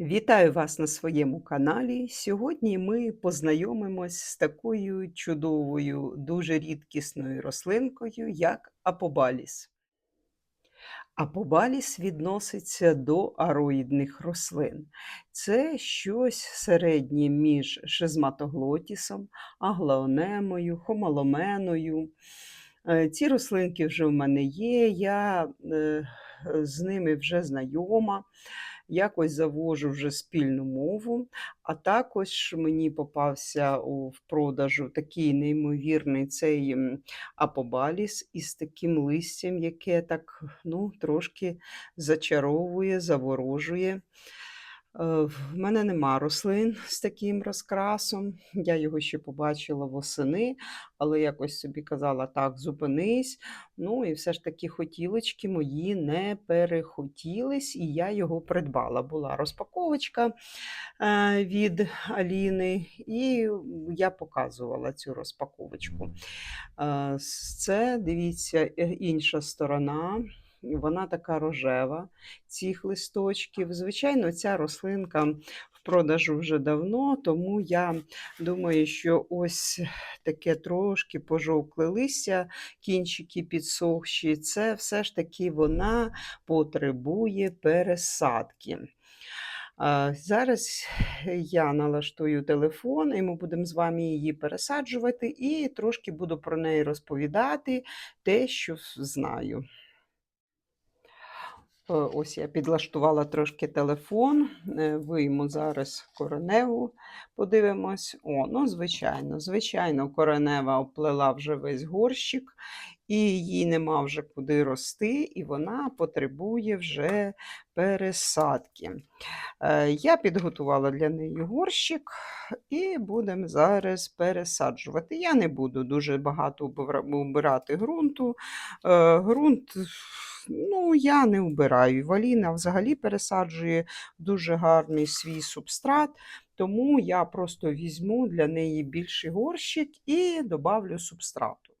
Вітаю вас на своєму каналі. Сьогодні ми познайомимось з такою чудовою, дуже рідкісною рослинкою, як апобаліс. Апобаліс відноситься до ароїдних рослин. Це щось середнє між шизматоглотісом, аглаонемою, хомаломеною. Е, Ці рослинки вже в мене є, я е, з ними вже знайома якось завожу вже спільну мову, а також мені попався у, в продажу такий неймовірний цей апобаліс із таким листям, яке так ну, трошки зачаровує, заворожує. Е, В мене нема рослин з таким розкрасом. Я його ще побачила восени, але якось собі казала, так, зупинись. Ну і все ж таки хотілочки мої не перехотілись, і я його придбала. Була розпаковочка е, від Аліни, і я показувала цю розпаковочку. Е, Це, дивіться, інша сторона. Вона така рожева цих листочків. Звичайно, ця рослинка в продажу вже давно, тому я думаю, що ось таке трошки пожовкле листя, кінчики підсохші, це все ж таки вона потребує пересадки. Зараз я налаштую телефон, і ми будемо з вами її пересаджувати, і трошки буду про неї розповідати те, що знаю. Е, Ось я підлаштувала трошки телефон, е, вийму зараз кореневу, подивимось. О, ну, звичайно, звичайно, коренева оплела вже весь горщик, і їй нема вже куди рости, і вона потребує вже пересадки. Е, Я підготувала для неї горщик і будемо зараз пересаджувати. Я не буду дуже багато убирати ґрунту. Ґрунт, ну, я не вбираю. Валіна взагалі пересаджує дуже гарний свій субстрат, тому я просто візьму для неї більший горщик і добавлю субстрату.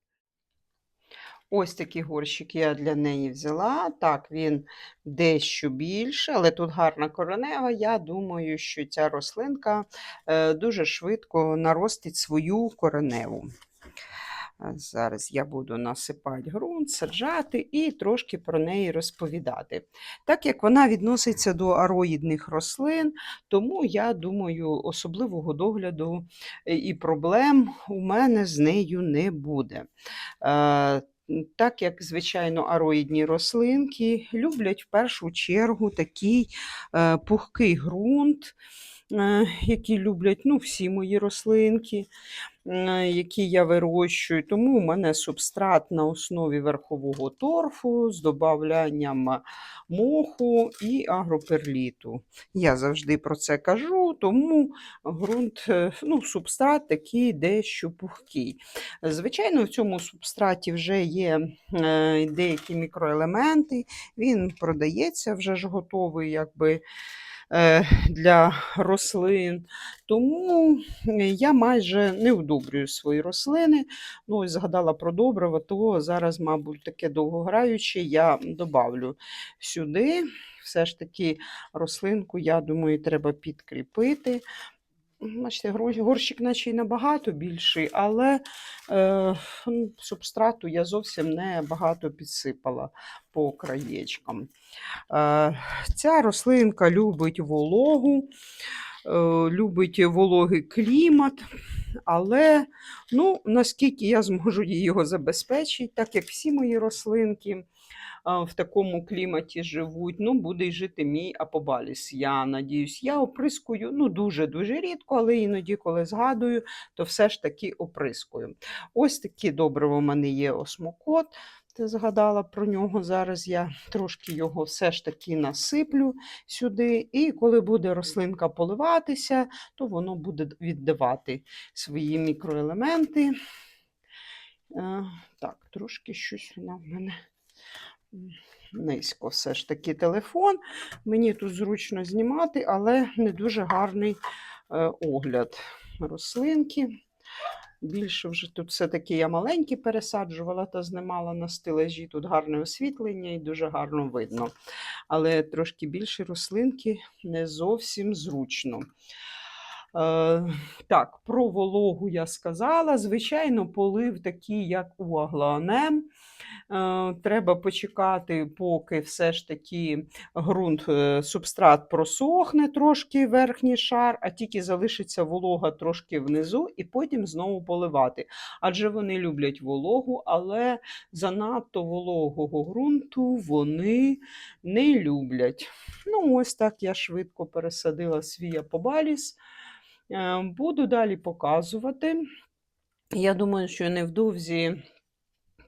Ось такий горщик я для неї взяла. Так, він дещо більше, але тут гарна коренева. Я думаю, що ця рослинка е, дуже швидко наростить свою кореневу. Зараз я буду насипати ґрунт, саджати і трошки про неї розповідати. Так як вона відноситься до ароїдних рослин, тому я думаю, особливого догляду е, і проблем у мене з нею не буде. Так як, звичайно, ароїдні рослинки люблять в першу чергу такий е, пухкий ґрунт, е, який люблять ну, всі мої рослинки які я вирощую. Тому у мене субстрат на основі верхового торфу з додаванням моху і агроперліту. Я завжди про це кажу, тому ґрунт, е, ну, субстрат такий дещо пухкий. Звичайно, в цьому субстраті вже є е, деякі мікроелементи, він продається вже ж готовий, якби. Е, Для рослин, тому е, я майже не удобрюю свої рослини. Ну, і згадала про добриво, то зараз, мабуть, таке довгограюче я добавлю сюди. Все ж таки рослинку, я думаю, треба підкріпити. Бачите, горщик наче й набагато більший, але е, субстрату я зовсім не багато підсипала по краєчкам. Е, ця рослинка любить вологу, е, любить вологий клімат, але ну, наскільки я зможу його забезпечити, так як всі мої рослинки в такому кліматі живуть, ну, буде й жити мій апобаліс. Я надіюсь, я оприскую ну, дуже-дуже рідко, але іноді, коли згадую, то все ж таки оприскую. Ось такі добриво в мене є осмокот. Ти згадала про нього. Зараз я трошки його все ж таки насиплю сюди. І коли буде рослинка поливатися, то воно буде віддавати свої мікроелементи. Так, трошки щось вона в мене низько все ж таки телефон. Мені тут зручно знімати, але не дуже гарний е, огляд рослинки. Більше вже тут все-таки я маленькі пересаджувала та знімала на стелажі. Тут гарне освітлення і дуже гарно видно. Але трошки більше рослинки не зовсім зручно. Е, так, про вологу я сказала. Звичайно, полив такий, як у аглоанем. Е, треба почекати, поки все ж таки ґрунт, е, субстрат просохне трошки верхній шар, а тільки залишиться волога трошки внизу, і потім знову поливати. Адже вони люблять вологу, але занадто вологого ґрунту вони не люблять. Ну, ось так я швидко пересадила свій апобаліс. Е, Буду далі показувати. Я думаю, що невдовзі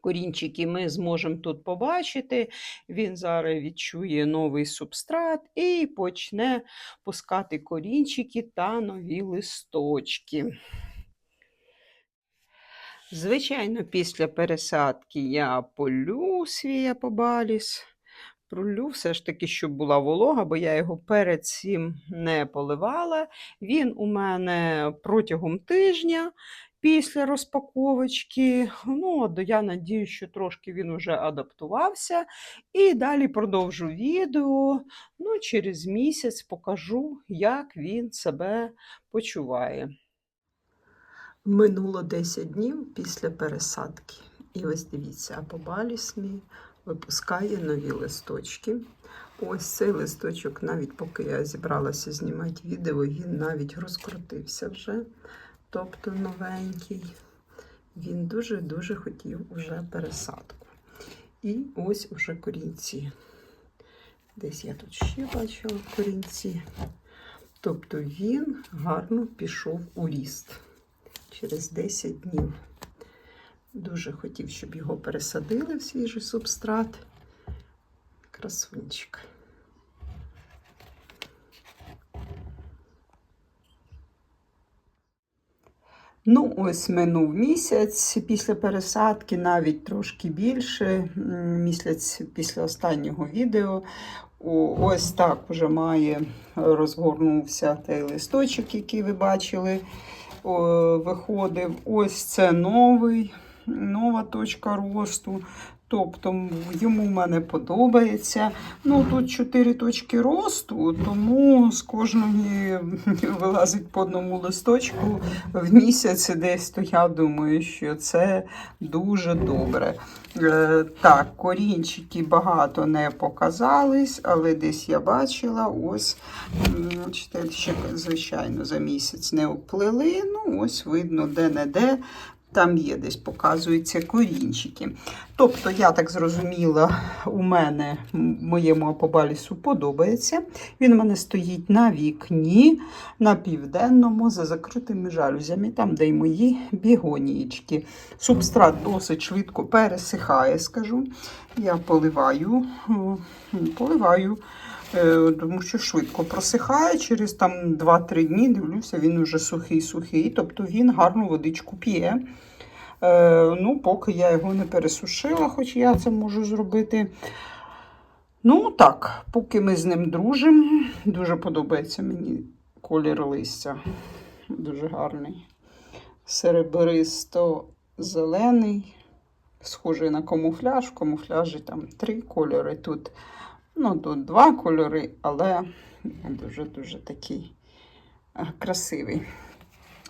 корінчики ми зможемо тут побачити. Він зараз відчує новий субстрат і почне пускати корінчики та нові листочки. Звичайно, після пересадки я полю свій апобаліс. Пролю все ж таки, щоб була волога, бо я його перед цим не поливала. Він у мене протягом тижня після розпаковочки. Ну, я надію, що трошки він вже адаптувався. І далі продовжу відео. Ну, через місяць покажу, як він себе почуває. Минуло 10 днів після пересадки. І ось дивіться, апобаліс мій випускає нові листочки. Ось цей листочок, навіть поки я зібралася знімати відео, він навіть розкрутився вже. Тобто новенький. Він дуже-дуже хотів уже пересадку. І ось уже корінці. Десь я тут ще бачила корінці. Тобто він гарно пішов у ріст через 10 днів. Дуже хотів, щоб його пересадили в свіжий субстрат. Красунчик. Ну, ось минув місяць після пересадки, навіть трошки більше. Місяць після останнього відео. Ось так вже має розгорнувся той листочок, який ви бачили, виходив. Ось це новий, нова точка росту. Тобто йому в мене подобається. Ну, Тут чотири точки росту, тому з кожної вилазить по одному листочку в місяць десь, то я думаю, що це дуже добре. Е, Так, корінчики багато не показались, але десь я бачила, ось, ще, звичайно, за місяць не оплели. Ну, ось видно, де-не-де. Там є десь показуються корінчики. Тобто, я так зрозуміла, у мене моєму апобалісу подобається. Він у мене стоїть на вікні, на південному, за закритими жалюзями, там, де й мої бігонієчки. Субстрат досить швидко пересихає, скажу. Я поливаю, поливаю. Тому що швидко просихає, через там 2-3 дні дивлюся, він вже сухий-сухий, тобто він гарну водичку п'є. Е, ну, Поки я його не пересушила, хоч я це можу зробити. Ну, так, поки ми з ним дружимо, дуже подобається мені колір листя. Дуже гарний. Серебристо-зелений, схожий на камуфляж. В камуфляжі там три кольори. Тут Ну, тут два кольори, але дуже-дуже такий е, красивий.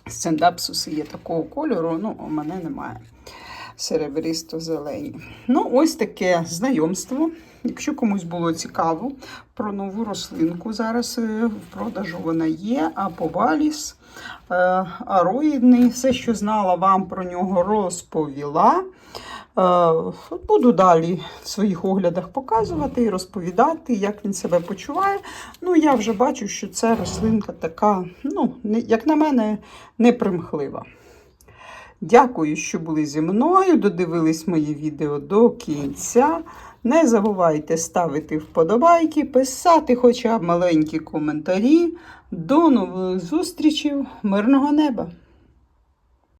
Стендапсуси є такого кольору, ну, у мене немає. Серебристо-зелені. Ну, ось таке знайомство. Якщо комусь було цікаво про нову рослинку, зараз е, в продажу вона є, аповаліс, е, ароїдний. Все, що знала, вам про нього розповіла. Буду далі в своїх оглядах показувати і розповідати, як він себе почуває. Ну, я вже бачу, що ця рослинка така, ну, як на мене, непримхлива. Дякую, що були зі мною. Додивились моє відео до кінця. Не забувайте ставити вподобайки, писати хоча б маленькі коментарі. До нових зустрічей, мирного неба!